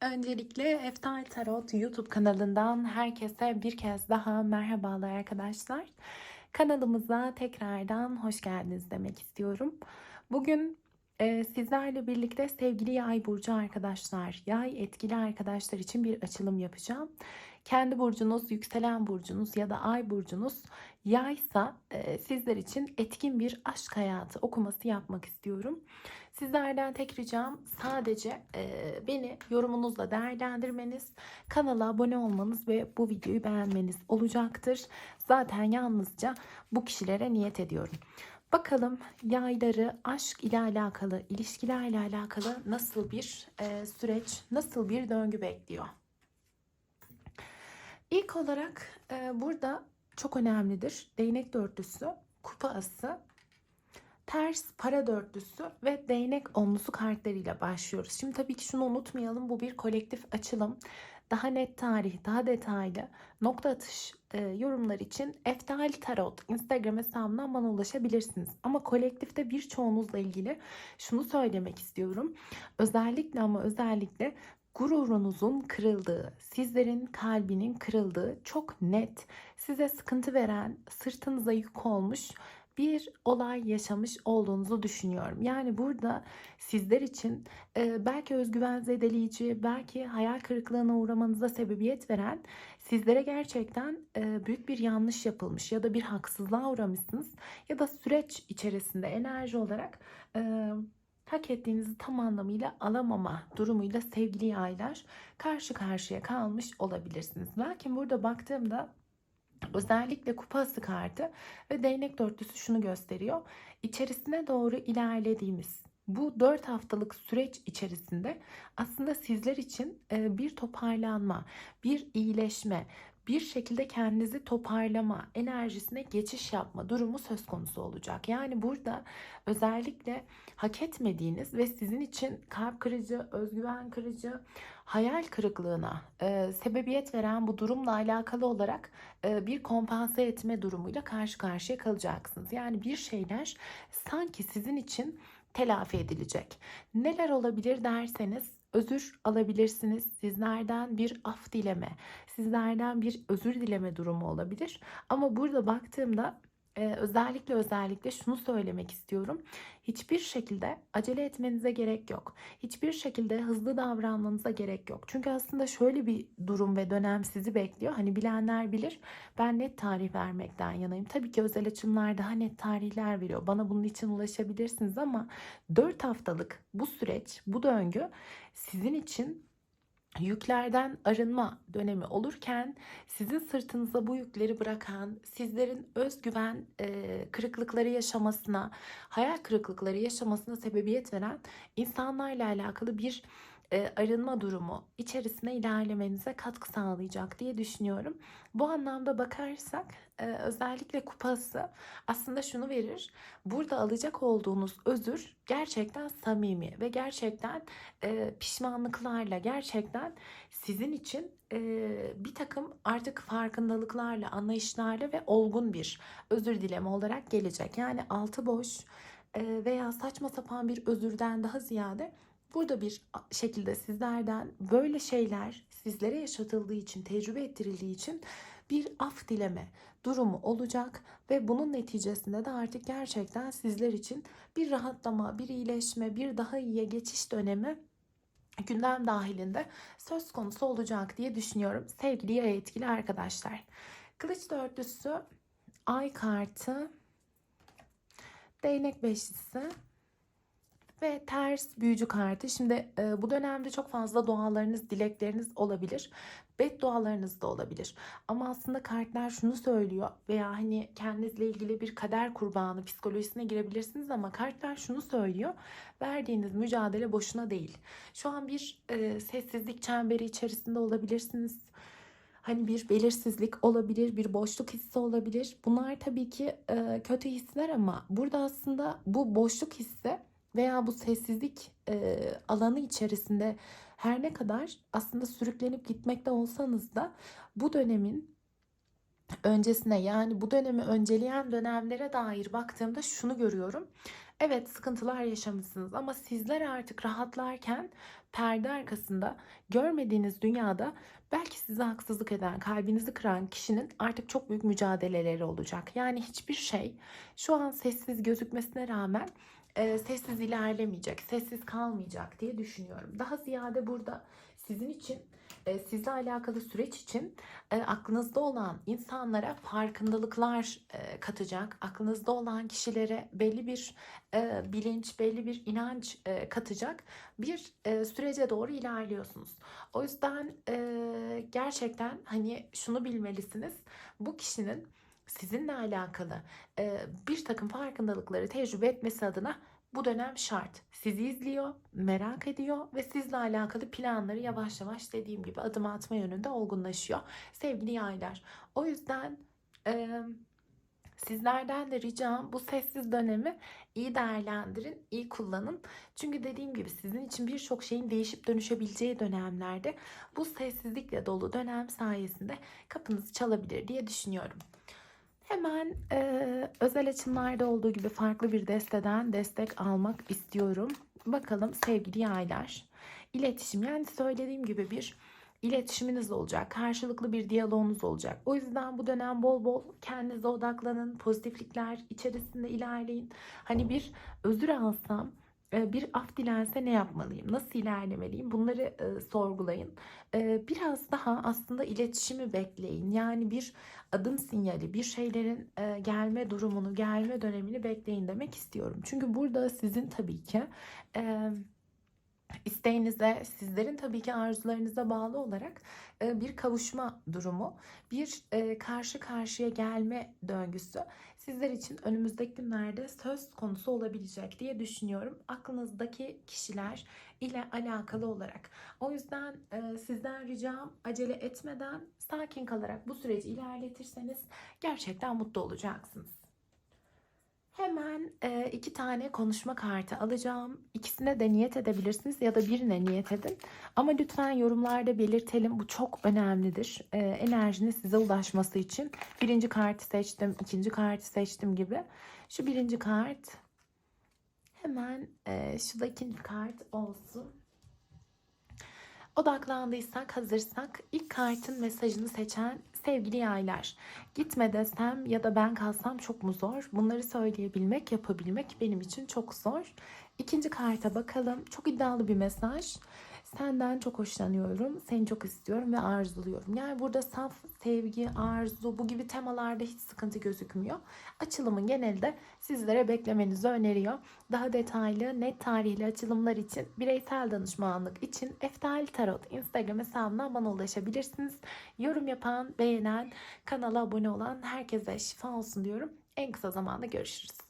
Öncelikle Eftal Tarot YouTube kanalından herkese bir kez daha merhabalar arkadaşlar. Kanalımıza tekrardan hoş geldiniz demek istiyorum. Bugün e, sizlerle birlikte sevgili yay burcu arkadaşlar, yay etkili arkadaşlar için bir açılım yapacağım. Kendi burcunuz, yükselen burcunuz ya da ay burcunuz yaysa e, sizler için etkin bir aşk hayatı okuması yapmak istiyorum. Sizlerden tek ricam sadece e, beni yorumunuzla değerlendirmeniz, kanala abone olmanız ve bu videoyu beğenmeniz olacaktır. Zaten yalnızca bu kişilere niyet ediyorum. Bakalım yayları aşk ile alakalı, ilişkilerle alakalı nasıl bir e, süreç, nasıl bir döngü bekliyor? İlk olarak e, burada çok önemlidir. Değnek dörtlüsü, kupa ası, ters para dörtlüsü ve değnek onlusu kartlarıyla başlıyoruz. Şimdi tabii ki şunu unutmayalım. Bu bir kolektif açılım. Daha net tarih, daha detaylı nokta atış e, yorumlar için Eftal Tarot Instagram hesabından bana ulaşabilirsiniz. Ama kolektifte birçoğunuzla ilgili şunu söylemek istiyorum. Özellikle ama özellikle gururunuzun kırıldığı, sizlerin kalbinin kırıldığı çok net, size sıkıntı veren, sırtınıza yük olmuş bir olay yaşamış olduğunuzu düşünüyorum. Yani burada sizler için e, belki özgüven zedeleyici, belki hayal kırıklığına uğramanıza sebebiyet veren sizlere gerçekten e, büyük bir yanlış yapılmış ya da bir haksızlığa uğramışsınız ya da süreç içerisinde enerji olarak e, hak ettiğinizi tam anlamıyla alamama durumuyla sevgili yaylar karşı karşıya kalmış olabilirsiniz. Lakin burada baktığımda Özellikle kupası kartı ve değnek dörtlüsü şunu gösteriyor. İçerisine doğru ilerlediğimiz bu 4 haftalık süreç içerisinde aslında sizler için bir toparlanma, bir iyileşme, bir şekilde kendinizi toparlama, enerjisine geçiş yapma durumu söz konusu olacak. Yani burada özellikle hak etmediğiniz ve sizin için kalp kırıcı, özgüven kırıcı, hayal kırıklığına e, sebebiyet veren bu durumla alakalı olarak e, bir kompanse etme durumuyla karşı karşıya kalacaksınız. Yani bir şeyler sanki sizin için telafi edilecek. Neler olabilir derseniz özür alabilirsiniz. Sizlerden bir af dileme, sizlerden bir özür dileme durumu olabilir. Ama burada baktığımda ee, özellikle özellikle şunu söylemek istiyorum. Hiçbir şekilde acele etmenize gerek yok. Hiçbir şekilde hızlı davranmanıza gerek yok. Çünkü aslında şöyle bir durum ve dönem sizi bekliyor. Hani bilenler bilir. Ben net tarih vermekten yanayım. Tabii ki özel açımlar daha net tarihler veriyor. Bana bunun için ulaşabilirsiniz ama 4 haftalık bu süreç, bu döngü sizin için yüklerden arınma dönemi olurken sizin sırtınıza bu yükleri bırakan, sizlerin özgüven e, kırıklıkları yaşamasına, hayal kırıklıkları yaşamasına sebebiyet veren insanlarla alakalı bir e, arınma durumu içerisine ilerlemenize katkı sağlayacak diye düşünüyorum. Bu anlamda bakarsak e, özellikle kupası aslında şunu verir. Burada alacak olduğunuz özür gerçekten samimi ve gerçekten e, pişmanlıklarla gerçekten sizin için bir takım artık farkındalıklarla, anlayışlarla ve olgun bir özür dileme olarak gelecek. Yani altı boş veya saçma sapan bir özürden daha ziyade Burada bir şekilde sizlerden böyle şeyler sizlere yaşatıldığı için, tecrübe ettirildiği için bir af dileme durumu olacak ve bunun neticesinde de artık gerçekten sizler için bir rahatlama, bir iyileşme, bir daha iyiye geçiş dönemi gündem dahilinde söz konusu olacak diye düşünüyorum sevgili yay etkili arkadaşlar. Kılıç dörtlüsü, ay kartı, değnek beşlisi, ve ters büyücü kartı. Şimdi e, bu dönemde çok fazla dualarınız, dilekleriniz olabilir. Beddualarınız da olabilir. Ama aslında kartlar şunu söylüyor veya hani kendinizle ilgili bir kader kurbanı psikolojisine girebilirsiniz ama kartlar şunu söylüyor. Verdiğiniz mücadele boşuna değil. Şu an bir e, sessizlik çemberi içerisinde olabilirsiniz hani bir belirsizlik olabilir, bir boşluk hissi olabilir. Bunlar tabii ki e, kötü hisler ama burada aslında bu boşluk hissi veya bu sessizlik e, alanı içerisinde her ne kadar aslında sürüklenip gitmekte olsanız da bu dönemin öncesine yani bu dönemi önceleyen dönemlere dair baktığımda şunu görüyorum. Evet sıkıntılar yaşamışsınız ama sizler artık rahatlarken perde arkasında görmediğiniz dünyada belki size haksızlık eden, kalbinizi kıran kişinin artık çok büyük mücadeleleri olacak. Yani hiçbir şey şu an sessiz gözükmesine rağmen e, sessiz ilerlemeyecek, sessiz kalmayacak diye düşünüyorum. Daha ziyade burada sizin için e, sizle alakalı süreç için e, aklınızda olan insanlara farkındalıklar e, katacak, aklınızda olan kişilere belli bir e, bilinç, belli bir inanç e, katacak bir e, sürece doğru ilerliyorsunuz. O yüzden e, gerçekten hani şunu bilmelisiniz. Bu kişinin sizinle alakalı e, bir takım farkındalıkları tecrübe etmesi adına bu dönem şart. Sizi izliyor, merak ediyor ve sizle alakalı planları yavaş yavaş dediğim gibi adım atma yönünde olgunlaşıyor. Sevgili yaylar. O yüzden e, sizlerden de ricam bu sessiz dönemi iyi değerlendirin, iyi kullanın. Çünkü dediğim gibi sizin için birçok şeyin değişip dönüşebileceği dönemlerde bu sessizlikle dolu dönem sayesinde kapınızı çalabilir diye düşünüyorum. Hemen e, özel açımlarda olduğu gibi farklı bir desteden destek almak istiyorum. Bakalım sevgili yaylar. İletişim yani söylediğim gibi bir iletişiminiz olacak. Karşılıklı bir diyaloğunuz olacak. O yüzden bu dönem bol bol kendinize odaklanın. Pozitiflikler içerisinde ilerleyin. Hani bir özür alsam bir af dilense ne yapmalıyım? Nasıl ilerlemeliyim? Bunları e, sorgulayın. E, biraz daha aslında iletişimi bekleyin. Yani bir adım sinyali, bir şeylerin e, gelme durumunu, gelme dönemini bekleyin demek istiyorum. Çünkü burada sizin tabii ki e, isteğinize, sizlerin tabii ki arzularınıza bağlı olarak bir kavuşma durumu, bir karşı karşıya gelme döngüsü sizler için önümüzdeki günlerde söz konusu olabilecek diye düşünüyorum. Aklınızdaki kişiler ile alakalı olarak. O yüzden e, sizden ricam acele etmeden sakin kalarak bu süreci ilerletirseniz gerçekten mutlu olacaksınız. Hemen e, iki tane konuşma kartı alacağım. İkisine de niyet edebilirsiniz ya da birine niyet edin. Ama lütfen yorumlarda belirtelim. Bu çok önemlidir. E, enerjinin size ulaşması için. Birinci kartı seçtim, ikinci kartı seçtim gibi. Şu birinci kart. Hemen e, şu da ikinci kart olsun. Odaklandıysak, hazırsak ilk kartın mesajını seçen sevgili yaylar. Gitme desem ya da ben kalsam çok mu zor? Bunları söyleyebilmek, yapabilmek benim için çok zor. İkinci karta bakalım. Çok iddialı bir mesaj. Senden çok hoşlanıyorum, seni çok istiyorum ve arzuluyorum. Yani burada saf sevgi, arzu bu gibi temalarda hiç sıkıntı gözükmüyor. Açılımın genelde sizlere beklemenizi öneriyor. Daha detaylı, net tarihli açılımlar için, bireysel danışmanlık için Eftali Tarot Instagram hesabından bana ulaşabilirsiniz. Yorum yapan, beğenen, kanala abone olan herkese şifa olsun diyorum. En kısa zamanda görüşürüz.